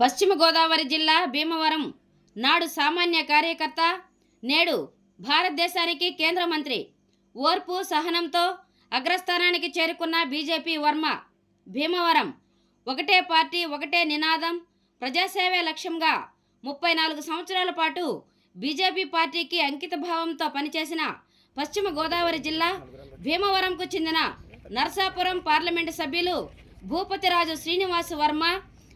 పశ్చిమ గోదావరి జిల్లా భీమవరం. నాడు సామాన్య కార్యకర్త నేడు భారతదేశానికి కేంద్ర మంత్రి. ఓర్పు సహనంతో అగ్రస్థానానికి చేరుకున్న బీజేపీ వర్మ భీమవరం. ఒకటే పార్టీ ఒకటే నినాదం ప్రజాసేవే లక్ష్యంగా ముప్పై నాలుగు సంవత్సరాల పాటు బీజేపీ పార్టీకి అంకిత భావంతో పనిచేసిన పశ్చిమ గోదావరి జిల్లా భీమవరంకు చెందిన నరసాపురం పార్లమెంటు సభ్యులు భూపతిరాజు శ్రీనివాస్ వర్మ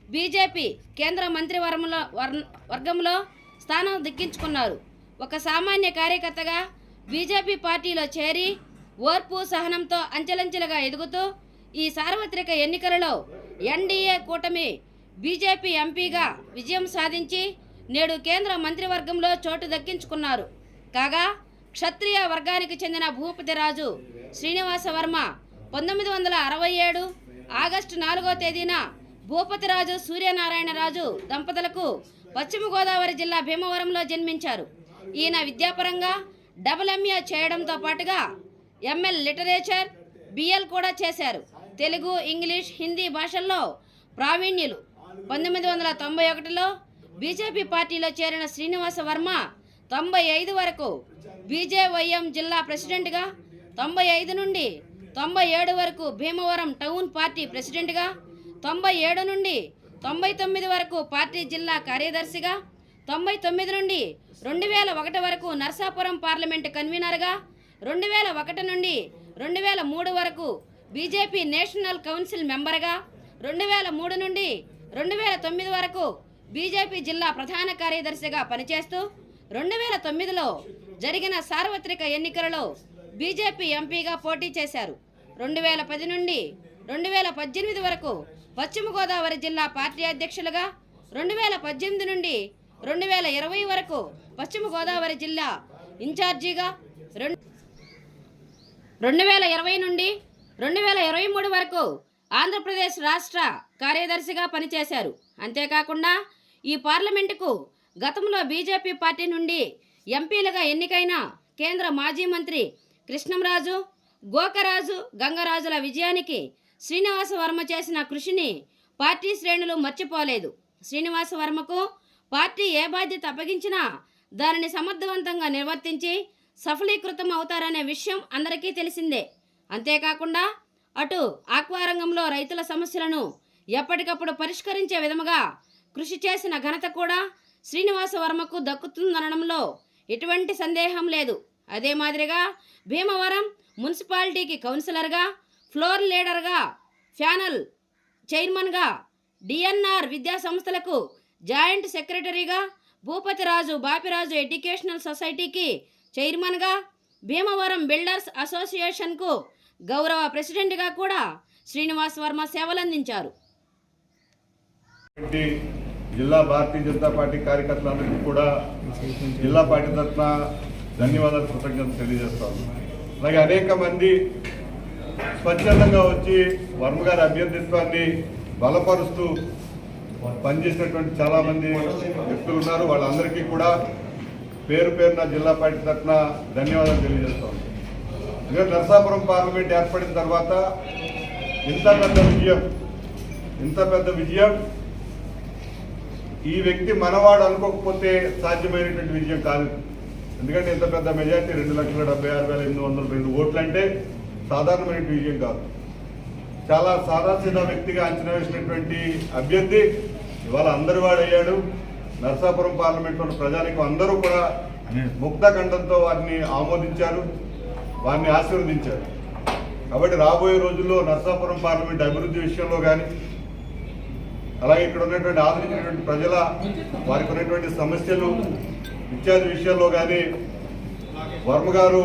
బీజేపీ కేంద్ర మంత్రివర్గంలో వర్- వర్గంలో స్థానం దక్కించుకున్నారు. ఒక సామాన్య కార్యకర్తగా బీజేపీ పార్టీలో చేరి ఓర్పు సహనంతో అంచెలంచెలుగా ఎదుగుతూ ఈ సార్వత్రిక ఎన్నికలలో ఎన్డీఏ కూటమి బీజేపీ ఎంపీగా విజయం సాధించి నేడు కేంద్ర మంత్రివర్గంలో చోటు దక్కించుకున్నారు. కాగా క్షత్రియ వర్గానికి చెందిన భూపతిరాజు శ్రీనివాస వర్మ పంతొమ్మిది వందల అరవై ఏడు ఆగస్టు నాలుగో తేదీన భూపతిరాజు సూర్యనారాయణరాజు దంపతులకు పశ్చిమ గోదావరి జిల్లా భీమవరంలో జన్మించారు. ఈయన విద్యాపరంగా డబుల్ ఎంఏ చేయడంతో పాటుగా ఎంఎల్ లిటరేచర్ బిఎల్ కూడా చేశారు. తెలుగు ఇంగ్లీష్ హిందీ భాషల్లో ప్రావీణ్యులు. పంతొమ్మిది వందల తొంభై ఒకటిలో బీజేపీ పార్టీలో చేరిన శ్రీనివాస వర్మ తొంభై ఐదు వరకు బీజేవైఎం జిల్లా ప్రెసిడెంట్గా తొంభై ఐదు నుండి తొంభై ఏడు వరకు భీమవరం టౌన్ పార్టీ ప్రెసిడెంట్గా తొంభై ఏడు నుండి తొంభై తొమ్మిది వరకు పార్టీ జిల్లా కార్యదర్శిగా తొంభై తొమ్మిది నుండి రెండు వేల ఒకటి వరకు నర్సాపురం పార్లమెంటు కన్వీనర్గా రెండు వేల ఒకటి నుండి రెండు వేల మూడు వరకు బీజేపీ నేషనల్ కౌన్సిల్ మెంబర్గా రెండు వేల మూడు నుండి రెండు వేల తొమ్మిది వరకు బీజేపీ జిల్లా ప్రధాన కార్యదర్శిగా పనిచేస్తూ రెండు వేల తొమ్మిదిలో జరిగిన సార్వత్రిక ఎన్నికలలో బీజేపీ ఎంపీగా పోటీ చేశారు. రెండు వేల పది నుండి రెండు వేల పద్దెనిమిది వరకు పశ్చిమ గోదావరి జిల్లా పార్టీ అధ్యక్షులుగా రెండు వేల పద్దెనిమిది నుండి రెండు వేల ఇరవై వరకు పశ్చిమ గోదావరి జిల్లా ఇన్ఛార్జిగా రెండు రెండు వేల ఇరవై నుండి రెండు వేల ఇరవై మూడు వరకు ఆంధ్రప్రదేశ్ రాష్ట్ర కార్యదర్శిగా పనిచేశారు. అంతేకాకుండా ఈ పార్లమెంటుకు గతంలో బీజేపీ పార్టీ నుండి ఎంపీలుగా ఎన్నికైన కేంద్ర మాజీ మంత్రి కృష్ణంరాజు గోకరాజు గంగరాజుల విజయానికి శ్రీనివాస వర్మ చేసిన కృషిని పార్టీ శ్రేణులు మర్చిపోలేదు. శ్రీనివాస వర్మకు పార్టీ ఏ బాధ్యత అప్పగించినా దానిని సమర్థవంతంగా నిర్వర్తించి సఫలీకృతం అవుతారనే విషయం అందరికీ తెలిసిందే. అంతేకాకుండా అటు ఆక్వారంగంలో రైతుల సమస్యలను ఎప్పటికప్పుడు పరిష్కరించే విధముగా కృషి చేసిన ఘనత కూడా శ్రీనివాస వర్మకు దక్కుతుందనడంలో ఎటువంటి సందేహం లేదు. అదే మాదిరిగా భీమవరం మున్సిపాలిటీకి కౌన్సిలర్గా ఫ్లోర్ లీడర్గా ఫ్యానల్ చైర్మన్గా డిఎన్ఆర్ విద్యా సంస్థలకు జాయింట్ సెక్రటరీగా భూపతిరాజు బాపిరాజు ఎడ్యుకేషనల్ సొసైటీకి చైర్మన్గా భీమవరం బిల్డర్స్ అసోసియేషన్కు గౌరవ ప్రెసిడెంట్గా కూడా శ్రీనివాస్ వర్మ సేవలందించారు. జిల్లా భారతీయ జనతా పార్టీ కార్యకర్తలందరికీ కూడా జిల్లా పార్టీ తరఫున ధన్యవాదాలు కృతజ్ఞతలు తెలియజేస్తాను. అలాగే అనేక మంది స్వచ్ఛందంగా వచ్చి వర్మ గారి అభ్యర్థిత్వాన్ని బలపరుస్తూ పనిచేసినటువంటి చాలా మంది వ్యక్తులు ఉన్నారు. వాళ్ళందరికీ కూడా పేరు పేరున జిల్లా పార్టీ తరఫున ధన్యవాదాలు తెలియజేస్తాం. ఇక నరసాపురం పార్లమెంట్ ఏర్పడిన తర్వాత ఇంత పెద్ద విజయం ఇంత పెద్ద విజయం ఈ వ్యక్తి మనవాడు అనుకోకపోతే సాధ్యమైనటువంటి విజయం కాదు. ఎందుకంటే ఇంత పెద్ద మెజార్టీ రెండు లక్షల డెబ్బై ఆరు వేల ఎనిమిది వందల రెండు ఓట్లు అంటే సాధారణమైన విజయం కాదు. చాలా సాదాసీదా వ్యక్తిగా అంచనా వేసినటువంటి అభ్యర్థి ఇవాళ అందరి వాడయ్యాడు. నరసాపురం పార్లమెంట్లో ప్రజానికి అందరూ కూడా ముక్తఖండంతో వారిని ఆమోదించారు వారిని ఆశీర్వదించారు. కాబట్టి రాబోయే రోజుల్లో నరసాపురం పార్లమెంట్ అభివృద్ధి విషయంలో కానీ అలాగే ఇక్కడ ఉన్నటువంటి ఆదరించినటువంటి ప్రజల వారికి ఉన్నటువంటి సమస్యలు ఇత్యాది విషయాల్లో కానీ వర్మ గారు